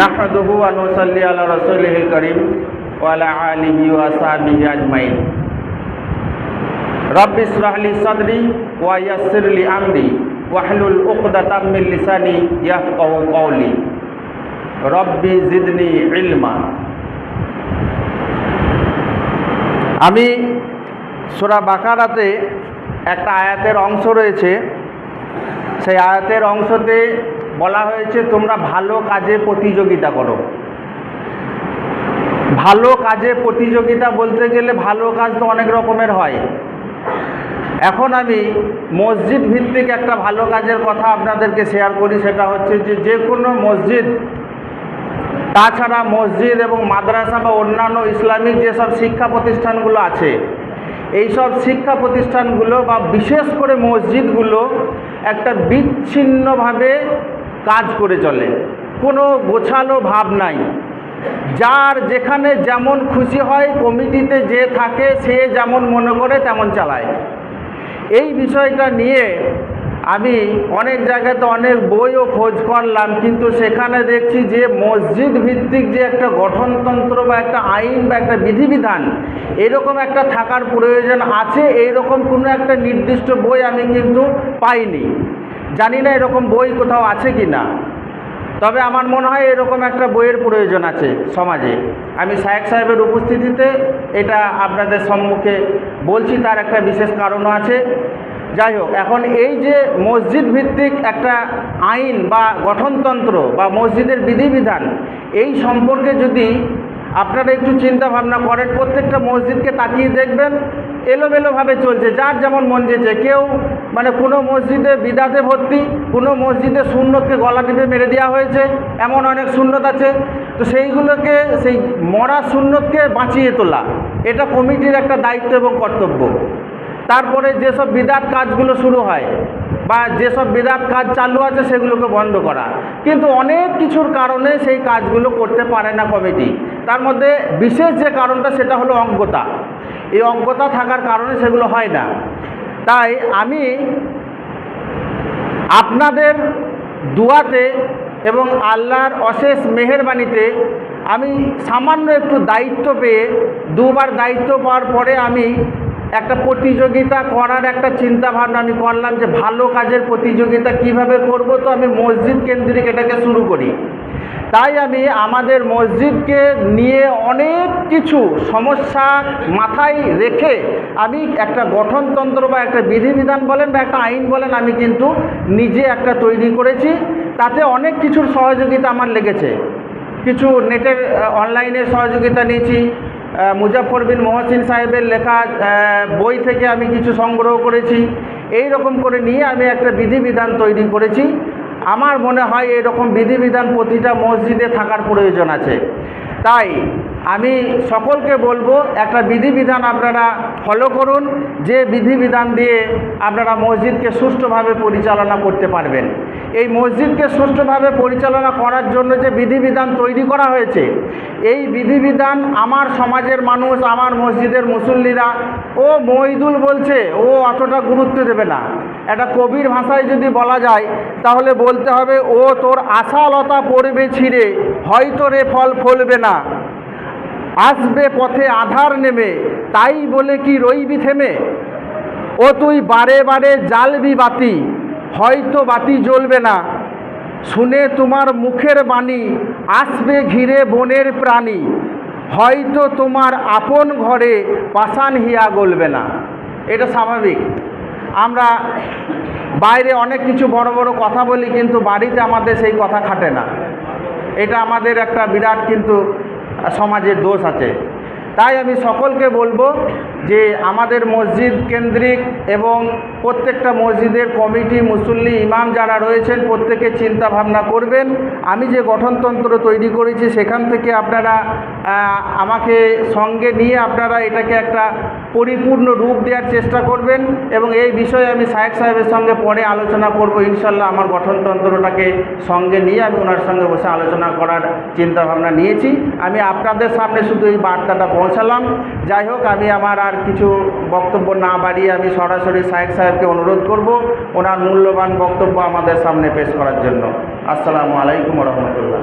নাহদুহু ওয়া নুসাল্লি আলা রাসূলিহিল কারীম ওয়া আলা আলিহি ওয়া সাহবিহি আজমাইন। রব্বি ইসরাহলি সাদরি ওয়া ইয়াসসিরলি আমরি ওয়াহলুল উকদাতাম মিন লিসানি ইয়াফকাহু কওলি। রব্বি জিদনি ইলমা। আমি সোরা বাকারাতে একটা আয়াতের অংশ রয়েছে। সেই আয়াতের অংশতে বলা হয়েছে, তোমরা ভালো কাজে প্রতিযোগিতা করো। ভালো কাজে প্রতিযোগিতা বলতে গেলে ভালো কাজ তো অনেক রকমের হয়। এখন আমি মসজিদ ভিত্তিক একটা ভালো কাজের কথা আপনাদেরকে শেয়ার করি, সেটা হচ্ছে যে যে কোনো মসজিদ, তাছাড়া মসজিদ এবং মাদ্রাসা বা অন্যান্য ইসলামিক যেসব শিক্ষা প্রতিষ্ঠানগুলো আছে, এইসব শিক্ষা প্রতিষ্ঠানগুলো বা বিশেষ করে মসজিদগুলো একটা বিচ্ছিন্নভাবে কাজ করে চলে। কোনো গোছালো ভাব নাই। যার যেখানে যেমন খুশি হয়, কমিটিতে যে থাকে, সে যেমন মনে করে, তেমন চালায়। এই বিষয়টা নিয়ে আমি অনেক জায়গাতে অনেক বইও খোঁজ করলাম, কিন্তু সেখানে দেখছি যে মসজিদ ভিত্তিক যে একটা গঠনতন্ত্র বা একটা আইন বা একটা বিধিবিধান, এরকম একটা থাকার প্রয়োজন আছে, এইরকম কোনো একটা নির্দিষ্ট বই আমি কিন্তু পাইনি। জানি না এরকম বই কোথাও আছে কি না। তবে আমার মনে হয় এরকম একটা বইয়ের প্রয়োজন আছে সমাজে। আমি শায়েক সাহেবের উপস্থিতিতে এটা আপনাদের সম্মুখে বলছি, তার একটা বিশেষ কারণও আছে। যাই হোক, এখন এই যে মসজিদ ভিত্তিক একটা আইন বা গঠনতন্ত্র বা মসজিদের বিধিবিধান, এই সম্পর্কে যদি আপনারা একটু চিন্তা ভাবনা করেন, প্রত্যেকটা মসজিদকে তাকিয়ে দেখবেন, এলোমেলোভাবে চলছে, যার যেমন মন যেছে কেউ মানে কোনো মসজিদে বিদাতে ভর্তি, কোনো মসজিদে সুন্নতকে গলা টিপে মেরে দেওয়া হয়েছে, এমন অনেক সুন্নত আছে। তো সেইগুলোকে, সেই মরা সুন্নতকে বাঁচিয়ে তোলা, এটা কমিটির একটা দায়িত্ব এবং কর্তব্য। তারপরে যেসব বিদাত কাজগুলো শুরু হয় বা যেসব বিদাত কাজ চালু আছে সেগুলোকে বন্ধ করা। কিন্তু অনেক কিছুর কারণে সেই কাজগুলো করতে পারে না কমিটি। তার মধ্যে বিশেষ যে কারণটা সেটা হলো অজ্ঞতা। এই অজ্ঞতা থাকার কারণে সেগুলো হয় না। তাই আমি আপনাদের দুয়াতে এবং আল্লাহর অশেষ মেহেরবানিতে আমি সামান্য একটু দায়িত্ব পেয়ে দুবার দায়িত্ব পাওয়ার পরে আমি একটা প্রতিযোগিতা করার একটা চিন্তা ভাবনা আমি করলাম যে ভালো কাজের প্রতিযোগিতা কীভাবে করব, তো আমি মসজিদ কেন্দ্রিক এটাকে শুরু করি। তাই আমি আমাদের মসজিদকে নিয়ে অনেক কিছু সমস্যা মাথায় রেখে আমি একটা গঠনতন্ত্র বা একটা বিধিবিধান বলেন বা একটা আইন বলেন আমি কিন্তু নিজে একটা তৈরি করেছি। তাতে অনেক কিছুর সহযোগিতা আমার লেগেছে। কিছু নেটের অনলাইনের সহযোগিতা নিয়েছি মুজাফর বিন মহসিন সাহেবের লেখা বই থেকে আমি কিছু সংগ্রহ করেছি। এই রকম করে নিয়ে আমি একটা বিধিবিধান তৈরি করেছি। আমার মনে হয় এরকম বিধিবিধান প্রতিটা মসজিদে থাকার প্রয়োজন আছে। তাই আমি সকলকে বলব, একটা বিধিবিধান আপনারা ফলো করুন। যে বিধিবিধান দিয়ে আপনারা মসজিদকে সুষ্ঠুভাবে পরিচালনা করতে পারবেন। এই মসজিদকে সুষ্ঠুভাবে পরিচালনা করার জন্য যে বিধিবিধান তৈরি করা হয়েছে, এই বিধিবিধান আমার সমাজের মানুষ, আমার মসজিদের মুসল্লিরা, ও মহিদুল বলছে, ও অতটা গুরুত্ব দেবে না। একটা কবির ভাষায় যদি বলা যায়, তাহলে বলতে হবে, ও তোর আশালতা পড়বে ছিঁড়ে, হয়তো রে ফল ফলবে না। আসবে পথে আধার নেমে, তাই বলে কি রইবি থেমে? ও তুই বারে বারে জ্বালবি বাতি হয়তো বাতি জ্বলবে না। শুনে তোমার মুখের বাণী আসবে ঘিরে বনের প্রাণী। হয়তো তোমার আপন ঘরে পাষাণ হিয়া গলবে না। এটা স্বাভাবিক। আমরা বাইরে অনেক কিছু বড় বড় কথা বলি, কিন্তু বাড়িতে আমাদের সেই কথা খাটে না। এটা আমাদের একটা বিরাট কিন্তু সমাজের দোষ আছে। তাই আমি সকলকে বলব যে আমাদের মসজিদ কেন্দ্রিক এবং প্রত্যেকটা মসজিদের কমিটি মুসল্লি, ইমাম যারা রয়েছেন প্রত্যেকে চিন্তা ভাবনা করবেন। আমি যে গঠনতন্ত্র তৈরি করেছি সেখান থেকে আপনারা আমাকে সঙ্গে নিয়ে আপনারা এটাকে একটা পরিপূর্ণ রূপ দেওয়ার চেষ্টা করবেন এবং এই বিষয়ে আমি সাহেব সাহেবের সঙ্গে পরে আলোচনা করব। ইনশাল্লাহ আমার গঠনতন্ত্রটাকে সঙ্গে নিয়ে আমি ওনার সঙ্গে বসে আলোচনা করার চিন্তা ভাবনা নিয়েছি। আমি আপনাদের সামনে শুধু এই বার্তাটা পৌঁছালাম। যাই হোক, আমি আমার আর কিছু বক্তব্য না বাড়িয়ে আমি সরাসরি সাহেব সাহেবকে অনুরোধ করব ওনার মূল্যবান বক্তব্য আমাদের সামনে পেশ করার জন্য। আসসালামু আলাইকুম রহমতুল্লাহ।